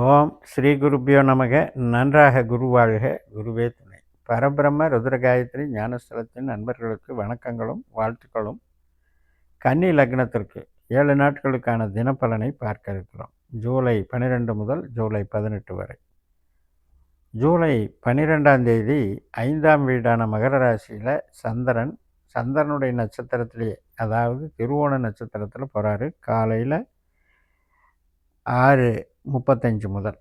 ஓம் ஸ்ரீ குருபியோ நமக. நன்றாக குருவாழ்க குருவே துணை. பரபிரம்ம ருத்ரகாயத்ரி ஞானஸ்தலத்தின் நண்பர்களுக்கு வணக்கங்களும் வாழ்த்துக்களும். கன்னி லக்னத்திற்கு ஏழு நாட்களுக்கான தினப்பலனை பார்க்க இருக்கிறோம். ஜூலை பன்னிரெண்டு முதல் ஜூலை பதினெட்டு வரை. ஜூலை பன்னிரெண்டாம் தேதி ஐந்தாம் வீடான மகர ராசியில் சந்திரன் சந்திரனுடைய நட்சத்திரத்திலேயே அதாவது திருவோண நட்சத்திரத்தில் போகிறாரு காலையில் ஆறு முப்பத்தஞ்சு முதல்.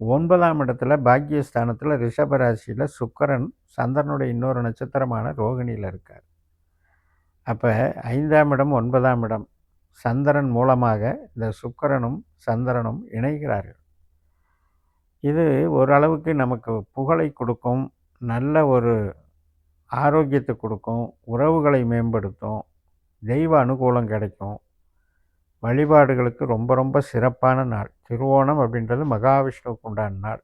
ஒன்பதாம் இடத்துல பாக்கியஸ்தானத்தில் ரிஷபராசியில் சுக்கரன் சந்திரனுடைய இன்னொரு நட்சத்திரமான ரோகிணியில் இருக்கார். அப்போ ஐந்தாம் இடம் ஒன்பதாம் இடம் சந்திரன் மூலமாக இந்த சுக்கரனும் சந்திரனும் இணைகிறார்கள். இது ஓரளவுக்கு நமக்கு புகழை கொடுக்கும் நல்ல ஒரு ஆரோக்கியத்தை கொடுக்கும் உறவுகளை மேம்படுத்தும் தெய்வ அனுகூலம் கிடைக்கும். வழிபாடுகளுக்கு ரொம்ப ரொம்ப சிறப்பான நாள். திருவோணம் அப்படின்றது மகாவிஷ்ணுவுக்கு உண்டான நாள்.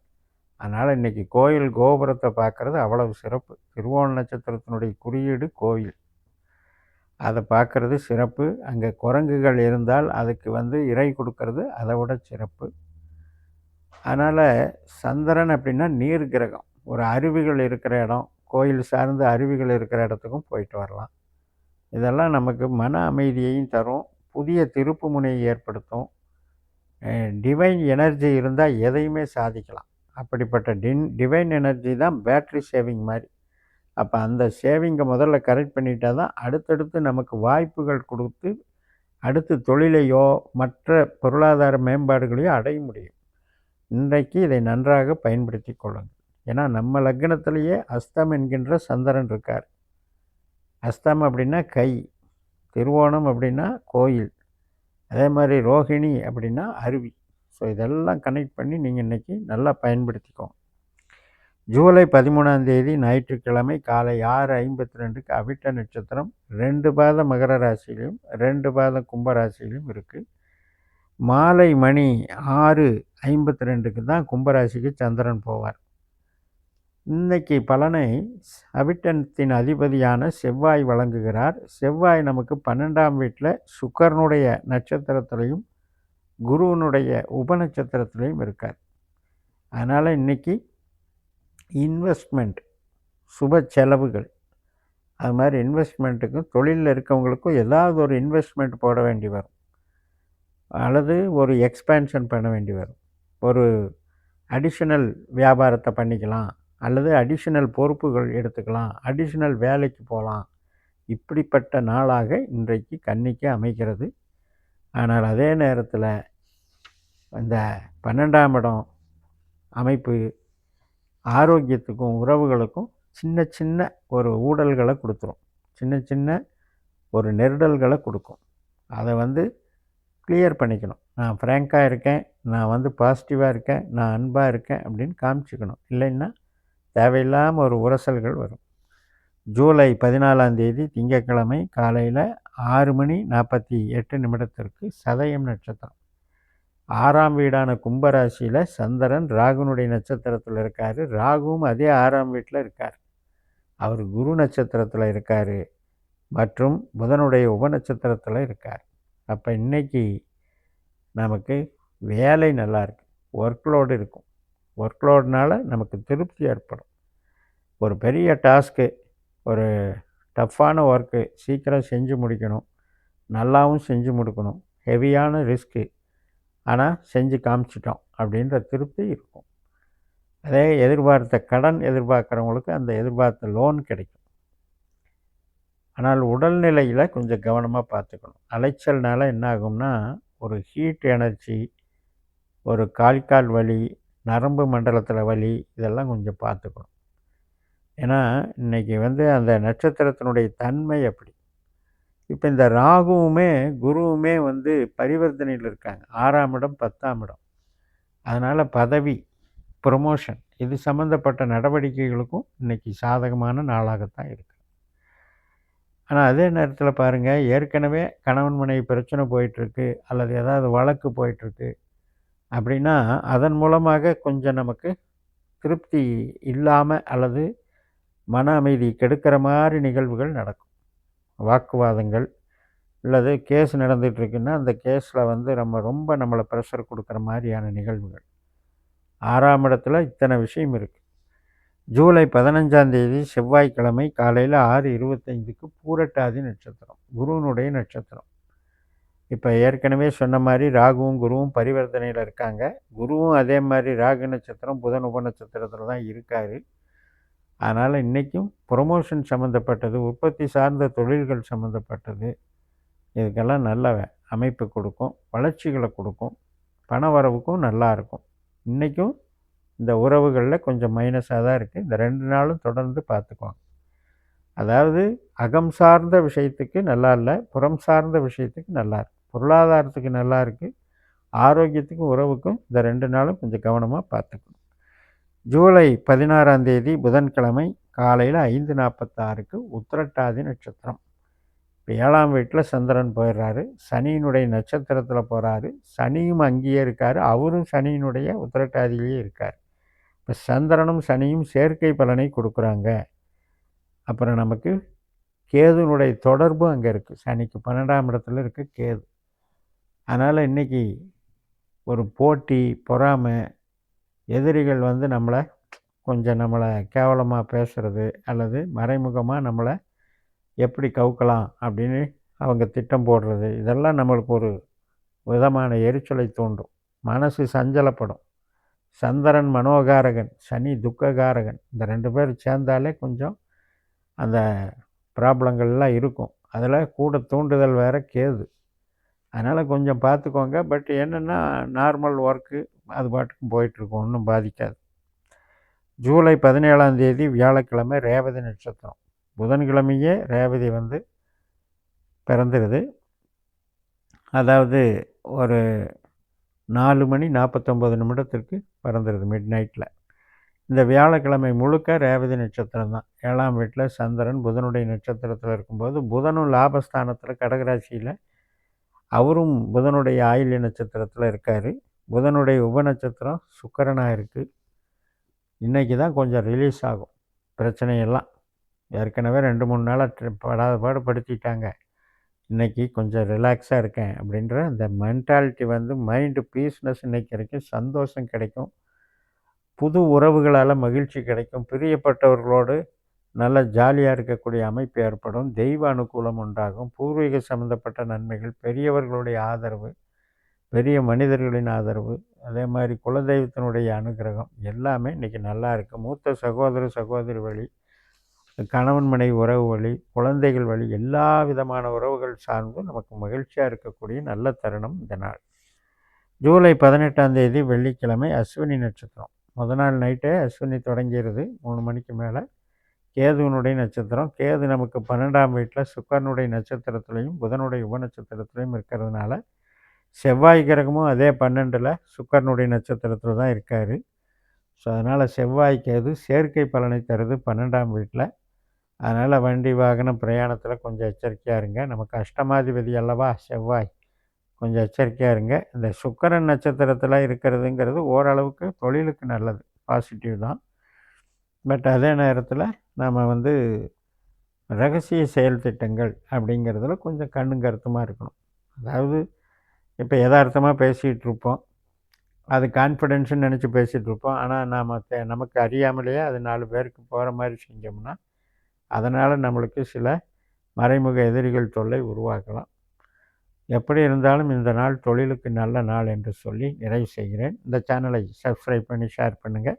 அதனால் இன்றைக்கி கோயில் கோபுரத்தை பார்க்குறது அவ்வளவு சிறப்பு. திருவோண நட்சத்திரத்தினுடைய குறியீடு கோயில் அதை பார்க்குறது சிறப்பு. அங்கே குரங்குகள் இருந்தால் அதுக்கு வந்து இறை கொடுக்கறது அதை விட சிறப்பு. அதனால் சந்திரன் அப்படின்னா நீர் கிரகம். ஒரு அருவிகள் இருக்கிற இடம் கோயில் சார்ந்த அருவிகள் இருக்கிற இடத்துக்கும் போயிட்டு வரலாம். இதெல்லாம் நமக்கு மன அமைதியையும் தரும். புதிய திருப்பு முனையை ஏற்படுத்தும். டிவைன் எனர்ஜி இருந்தால் எதையுமே சாதிக்கலாம். அப்படிப்பட்ட டின் டிவைன் எனர்ஜி தான் பேட்ரி சேவிங் மாதிரி. அப்போ அந்த சேவிங்கை முதல்ல கரெக்ட் பண்ணிட்டா தான் அடுத்தடுத்து நமக்கு வாய்ப்புகள் கொடுத்து அடுத்து தொழிலையோ மற்ற பொருளாதார மேம்பாடுகளையோ அடைய முடியும். இன்றைக்கு இதை நன்றாக பயன்படுத்தி கொள்ளுங்கள். ஏன்னா நம்ம லக்னத்திலேயே அஸ்தம் என்கின்ற சந்திரன் இருக்கார். அஸ்தம் அப்படின்னா கை. திருவோணம் அப்படின்னா கோயில். அதே மாதிரி ரோஹிணி அப்படின்னா அருவி. ஸோ இதெல்லாம் கனெக்ட் பண்ணி நீங்கள் இன்றைக்கி நல்லா பயன்படுத்திக்கோங்க. ஜூலை பதிமூணாம் தேதி ஞாயிற்றுக்கிழமை காலை ஆறு ஐம்பத்தி ரெண்டுக்கு அவிட்ட நட்சத்திரம் ரெண்டு பாதம் மகர ராசியிலையும் ரெண்டு பாதம் கும்பராசியிலையும் இருக்குது மாலை மணி ஆறு ஐம்பத்தி ரெண்டுக்கு தான் கும்பராசிக்கு சந்திரன் போவார். இன்னைக்கு பலனை அவிட்டனத்தின் அதிபதியான செவ்வாய் வழங்குகிறார். செவ்வாய் நமக்கு பன்னெண்டாம் வீட்டில் சுக்கரனுடைய நட்சத்திரத்திலையும் குருவனுடைய உபநட்சத்திரத்திலையும் இருக்கார். அதனால் இன்றைக்கி இன்வெஸ்ட்மெண்ட் சுப செலவுகள் அது மாதிரி இன்வெஸ்ட்மெண்ட்டுக்கும் தொழிலில் இருக்கவங்களுக்கும் ஏதாவது ஒரு இன்வெஸ்ட்மெண்ட் போட வேண்டி வரும். அல்லது ஒரு எக்ஸ்பேன்ஷன் பண்ண வேண்டி வரும். ஒரு அடிஷனல் வியாபாரத்தை பண்ணிக்கலாம். அல்லது அடிஷனல் பொறுப்புகள் எடுத்துக்கலாம். அடிஷனல் வேலைக்கு போகலாம். இப்படிப்பட்ட நாளாக இன்றைக்கு கன்னிக்கு அமைக்கிறது ஆனால் அதே நேரத்தில் இந்த பன்னெண்டாம் இடம் அமைப்பு ஆரோக்கியத்துக்கும் உறவுகளுக்கும் சின்ன சின்ன ஒரு ஊடல்களை கொடுத்துரும். சின்ன சின்ன ஒரு நெருடல்களை கொடுக்கும். அதை வந்து கிளியர் பண்ணிக்கணும். நான் ஃப்ரேங்காக இருக்கேன். நான் வந்து பாசிட்டிவாக இருக்கேன். நான் அன்பாக இருக்கேன் அப்படின்னு காமிச்சிக்கணும். இல்லைன்னா தேவையில்லாமல் ஒரு உரசல்கள் வரும். ஜூலை பதினாலாம் தேதி திங்கட்கிழமை காலையில் ஆறு மணி நாற்பத்தி எட்டு நிமிடத்திற்கு சதயம் நட்சத்திரம். ஆறாம் வீடான கும்பராசியில் சந்திரன் ராகுனுடைய நட்சத்திரத்தில் இருக்கார். ராகுவும் அதே ஆறாம் வீட்டில் இருக்கார். அவர் குரு நட்சத்திரத்தில் இருக்கார் மற்றும் புதனுடைய உபநட்சத்திரத்தில் இருக்கார். அப்போ இன்றைக்கி நமக்கு வேலை நல்லாயிருக்கு ஒர்க்லோடு இருக்கும். ஒர்க்லோட்னால் நமக்கு திருப்தி ஏற்படும். ஒரு பெரிய டாஸ்க்கு ஒரு டஃப்பான ஒர்க்கு சீக்கிரம் செஞ்சு முடிக்கணும். நல்லாவும் செஞ்சு முடிக்கணும். ஹெவியான ரிஸ்க்கு ஆனால் செஞ்சு காமிச்சிட்டோம் அப்படின்ற திருப்தி இருக்கும். அதே எதிர்பார்த்த கடன் எதிர்பார்க்குறவங்களுக்கு அந்த எதிர்பார்த்த லோன் கிடைக்கும். ஆனால் உடல்நிலையில் கொஞ்சம் கவனமாக பார்த்துக்கணும். அலைச்சல்னால என்ன ஆகும்னா ஒரு ஹீட் எனர்ஜி ஒரு கால் கால் வலி நரம்பு மண்டலத்தில் வலி இதெல்லாம் கொஞ்சம் பார்த்துக்கணும். ஏன்னா இன்றைக்கி வந்து அந்த நட்சத்திரத்தினுடைய தன்மை அப்படி. இப்போ இந்த ராகுவுமே குருவுமே வந்து பரிவர்த்தனையில் இருக்காங்க. ஆறாம் இடம் பத்தாம் இடம். அதனால் பதவி ப்ரொமோஷன் இது சம்மந்தப்பட்ட நடவடிக்கைகளுக்கும் இன்றைக்கி சாதகமான நாளாகத்தான் இருக்குது ஆனால் அதே நேரத்தில் பாருங்கள் ஏற்கனவே கணவன் மனைவி பிரச்சனை போயிட்டுருக்கு அல்லது ஏதாவது வழக்கு போயிட்டுருக்கு அப்படின்னா அதன் மூலமாக கொஞ்சம் நமக்கு திருப்தி இல்லாமல் அல்லது மன அமைதி கெடுக்கிற மாதிரி நிகழ்வுகள் நடக்கும். வாக்குவாதங்கள் அல்லது கேஸ் நடந்துகிட்ருக்குன்னா அந்த கேஸில் வந்து நம்ம ரொம்ப நம்மளை ப்ரெஷர் கொடுக்குற மாதிரியான நிகழ்வுகள். ஆறாம் இடத்துல இத்தனை விஷயம் இருக்குது ஜூலை பதினஞ்சாந்தேதி செவ்வாய்க்கிழமை காலையில் ஆறு இருபத்தைந்துக்கு பூரட்டாதி நட்சத்திரம் குருவனுடைய நட்சத்திரம். இப்போ ஏற்கனவே சொன்ன மாதிரி ராகுவும் குருவும் பரிவர்த்தனையில் இருக்காங்க. குருவும் அதே மாதிரி ராகு நட்சத்திரம் புதன் உப நட்சத்திரத்தில் தான் இருக்கார். அதனால் இன்றைக்கும் ப்ரொமோஷன் சம்மந்தப்பட்டது உற்பத்தி சார்ந்த தொழில்கள் சம்மந்தப்பட்டது இதுக்கெல்லாம் நல்ல அமைப்பு கொடுக்கும் வளர்ச்சிகளை கொடுக்கும் பண வரவுக்கும் நல்லாயிருக்கும் இன்றைக்கும் இந்த உறவுகளில் கொஞ்சம் மைனஸாக தான் இருக்குது இந்த ரெண்டு நாளும் தொடர்ந்து பார்த்துக்குவாங்க. அதாவது அகம் சார்ந்த விஷயத்துக்கு நல்லா இல்லை புறம் சார்ந்த விஷயத்துக்கு நல்லா இருக்கு. பொருளாதாரத்துக்கு நல்லா இருக்குது ஆரோக்கியத்துக்கும் உறவுக்கும் இந்த ரெண்டு நாளும் கொஞ்சம் கவனமாக பார்த்துக்கணும். ஜூலை பதினாறாம் தேதி புதன்கிழமை காலையில் ஐந்து நாற்பத்தாறுக்கு உத்திரட்டாதி நட்சத்திரம். இப்போ ஏழாம் வீட்டில் சந்திரன் போயிடுறாரு. சனியினுடைய நட்சத்திரத்தில் போகிறாரு சனியும் அங்கேயே இருக்கார். அவரும் சனியினுடைய உத்திரட்டாதியிலேயே இருக்கார். இப்போ சந்திரனும் சனியும் செயற்கை பலனை கொடுக்குறாங்க. அப்புறம் நமக்கு கேதுனுடைய தொடர்பும் அங்கே இருக்குது சனிக்கு பன்னெண்டாம் இடத்துல இருக்குது கேது. அதனால் இன்றைக்கி ஒரு போட்டி பொறாமை எதிரிகள் வந்து நம்மளை கொஞ்சம் நம்மளை கேவலமாக பேசுகிறது அல்லது மறைமுகமாக நம்மளை எப்படி கவுக்கலாம் அப்படின்னு அவங்க திட்டம் போடுறது இதெல்லாம் நம்மளுக்கு ஒரு விதமான எரிச்சலை தூண்டும். மனசு சஞ்சலப்படும். சந்திரன் மனோகாரகன் சனி துக்ககாரகன் இந்த ரெண்டு பேர் சேர்ந்தாலே கொஞ்சம் அந்த ப்ராப்ளங்கள்லாம் இருக்கும். அதில் கூட தூண்டுதல் வேறு கேது. அதனால் கொஞ்சம் பார்த்துக்கோங்க. பட் என்னென்னா நார்மல் ஒர்க்கு அது பாட்டுக்கும் போயிட்டுருக்கும். ஒன்றும் பாதிக்காது. ஜூலை பதினேழாம் தேதி வியாழக்கிழமை ரேவதி நட்சத்திரம். புதன்கிழமையே ரேவதி வந்து பிறந்துடுது அதாவது ஒரு நாலு மணி நாற்பத்தொம்பது நிமிடத்திற்கு பிறந்துடுது மிட் நைட்டில் இந்த வியாழக்கிழமை முழுக்க ரேவதி நட்சத்திரம் தான். ஏழாம் வீட்டில் சந்திரன் புதனுடைய நட்சத்திரத்தில் இருக்கும்போது புதனும் லாபஸ்தானத்தில் கடகராசியில் அவரும் புதனுடைய ஆயுள்ய நட்சத்திரத்தில் இருக்கார். புதனுடைய உப நட்சத்திரம் சுக்கரனாக இருக்குது இன்றைக்கி தான் கொஞ்சம் ரிலீஸ் ஆகும். பிரச்சனையெல்லாம். ஏற்கனவே ரெண்டு மூணு நாளாக படாத பாடு படுத்திட்டாங்க. இன்றைக்கி கொஞ்சம் ரிலாக்ஸாக இருக்கேன் அப்படின்ற அந்த மென்டாலிட்டி வந்து மைண்டு பீஸ்னஸ் இன்றைக்கி வரைக்கும் சந்தோஷம் கிடைக்கும். புது உறவுகளால் மகிழ்ச்சி கிடைக்கும். பிரியப்பட்டவர்களோடு நல்ல ஜாலியாக இருக்கக்கூடிய அமைப்பு ஏற்படும். தெய்வ அனுகூலம் உண்டாகும். பூர்வீக சம்மந்தப்பட்ட நன்மைகள் பெரியவர்களுடைய ஆதரவு பெரிய மனிதர்களின் ஆதரவு அதே மாதிரி குலதெய்வத்தினுடைய அனுகிரகம் எல்லாமே இன்றைக்கி நல்லா இருக்குது மூத்த சகோதர சகோதரி வழி கணவன் மனைவி உறவு வழி குழந்தைகள் வழி எல்லா விதமான உறவுகள் சார்ந்தும் நமக்கு மகிழ்ச்சியாக இருக்கக்கூடிய நல்ல தருணம் இந்த நாள். ஜூலை பதினெட்டாம் தேதி வெள்ளிக்கிழமை அஸ்வினி நட்சத்திரம். முத நாள் நைட்டே அஸ்வினி தொடங்கிடுது மூணு மணிக்கு மேலே. கேதுவனுடைய நட்சத்திரம். கேது நமக்கு பன்னெண்டாம் வீட்டில் சுக்கரனுடைய நட்சத்திரத்துலேயும் புதனுடைய உப நட்சத்திரத்துலேயும் இருக்கிறதுனால செவ்வாய் கிரகமும் அதே பன்னெண்டில் சுக்கரனுடைய நட்சத்திரத்தில் தான் இருக்கார். ஸோ அதனால் செவ்வாய் கேது செயற்கை பலனை தருது பன்னெண்டாம் வீட்டில் அதனால் வண்டி வாகனம் பிரயாணத்தில் கொஞ்சம் எச்சரிக்கையாக இருங்க. நமக்கு அஷ்டமாதிபதி அல்லவா? செவ்வாய் கொஞ்சம் எச்சரிக்கையாக இருங்க. இந்த சுக்கரன் நட்சத்திரத்தில் இருக்கிறதுங்கிறது ஓரளவுக்கு தொழிலுக்கு நல்லது பாசிட்டிவ் தான். பட் அதே நேரத்தில் நாம் வந்து ரகசிய செயல் திட்டங்கள் அப்படிங்கிறதுல கொஞ்சம் கண்ணும் கருத்துமாக இருக்கணும். அதாவது இப்போ யதார்த்தமாக பேசிகிட்டு இருப்போம் அது கான்ஃபிடென்ஸ்னு நினச்சி பேசிகிட்டு இருப்போம் ஆனால் நாம் நமக்கு அறியாமலேயே அது நாலு பேருக்கு போகிற மாதிரி செஞ்சோம்னா அதனால் நம்மளுக்கு சில மறைமுக எதிரிகள் தொல்லை உருவாக்கலாம். எப்படி இருந்தாலும் இந்த நாள் தொழிலுக்கு நல்ல நாள் என்று சொல்லி நிறைவு செய்கிறேன். இந்த சேனலை சப்ஸ்கிரைப் பண்ணி ஷேர் பண்ணுங்கள்